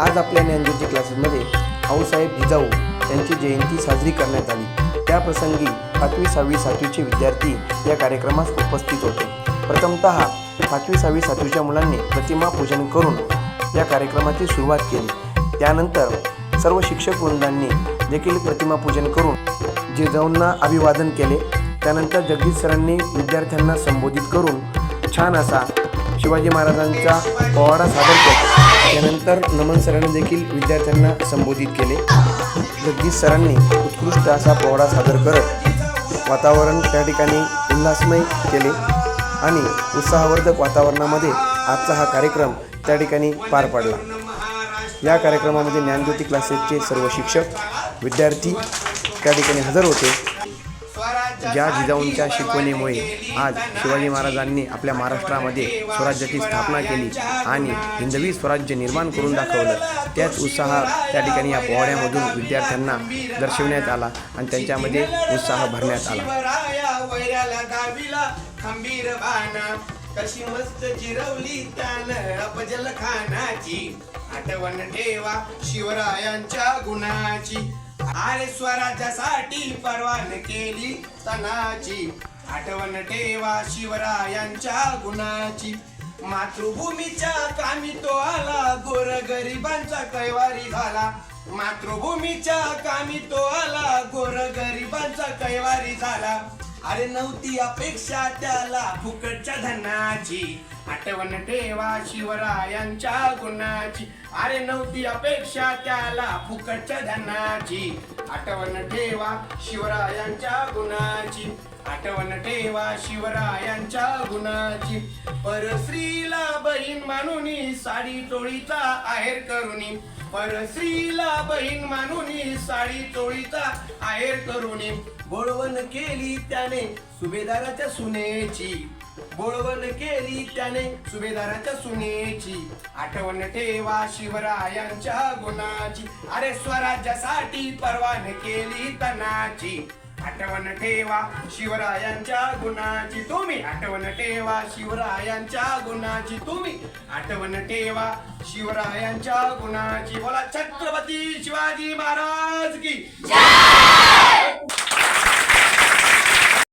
आज आपल्या ज्ञानज्योती क्लासेसमध्ये आऊसाहेब जिजाऊ यांची जयंती साजरी करण्यात आली. त्याप्रसंगी पाचवी सहावी सातवीचे विद्यार्थी या कार्यक्रमास उपस्थित होते. प्रथमत पाचवी सहावी सातवीच्या मुलांनी प्रतिमा पूजन करून या कार्यक्रमाची सुरुवात केली. त्यानंतर सर्व शिक्षक वृंदांनी देखील प्रतिमा पूजन करून जिजाऊंना अभिवादन केले. त्यानंतर जगदीश सरांनी विद्यार्थ्यांना संबोधित करून छान असा शिवाजी महाराजांचा पोवाडा सादर केला. त्यानंतर नमन सरांनी देखील विद्यार्थ्यांना संबोधित केले. जगदीश सरांनी उत्कृष्ट असा पोवाडा सादर करत वातावरण त्या ठिकाणी उल्हासमय केले आणि उत्साहवर्धक वातावरणामध्ये आजचा हा कार्यक्रम त्या ठिकाणी पार पडला. या कार्यक्रमामध्ये ज्ञानज्योती क्लासेसचे सर्व शिक्षक विद्यार्थी त्या ठिकाणी हजर होते. ज्या जिजाऊंच्या शिकवणीमुळे आज शिवाजी महाराजांनी आपल्या महाराष्ट्रामध्ये स्वराज्याची स्थापना केली आणि हिंदवी स्वराज्य निर्माण करून दाखवलं. त्याच उत्साह त्या ठिकाणी या पोवाड्यामधून विद्यार्थ्यांना दर्शवण्यात आला आणि त्यांच्यामध्ये उत्साह भरण्यात आला. कशी मस्त जिरवली त्यानं अपजल खानाची आठवण ठेवा शिवरायांच्या गुणाची. अरे स्वराज्यासाठी परवान केली तनाची. आठवण ठेवा शिवरायांच्या गुणाची. मातृभूमीच्या कामी तो आला गोर गरिबांचा कैवारी झाला. मातृभूमीच्या कामी तो आला गोर गरिबांचा कैवारी झाला. अरे नव्हती अपेक्षा त्याला फुकटच्या धनाची. आठवण ठेवा शिवरायांच्या गुणाची. अरे नव्हती अपेक्षा त्याला फुकटच्या धनाची. आठवण ठेवा शिवरायांच्या गुणाची. आठवण ठेवा शिवरायांच्या गुणाची. परश्रीला बहीण मानुनी साडी चोळीचा आहेर करुणी परश्रीला बहीण मानुनी साडी चोळीचा आहेर करुणी बोळवण केली त्याने सुभेदाराच्या सुनेची. बोळवण केली त्याने सुभेदाराच्या सुनेची. आठवण ठेवा शिवरायांच्या गुणाची. अरे स्वराज्यासाठी परवान केली तनाची. आठवण ठेवा शिवरायांच्या गुणाची. तुम्ही आठवण ठेवा शिवरायांच्या गुणाची. तुम्ही आठवण ठेवा शिवरायांच्या गुणाची. बोला छत्रपती शिवाजी महाराज की.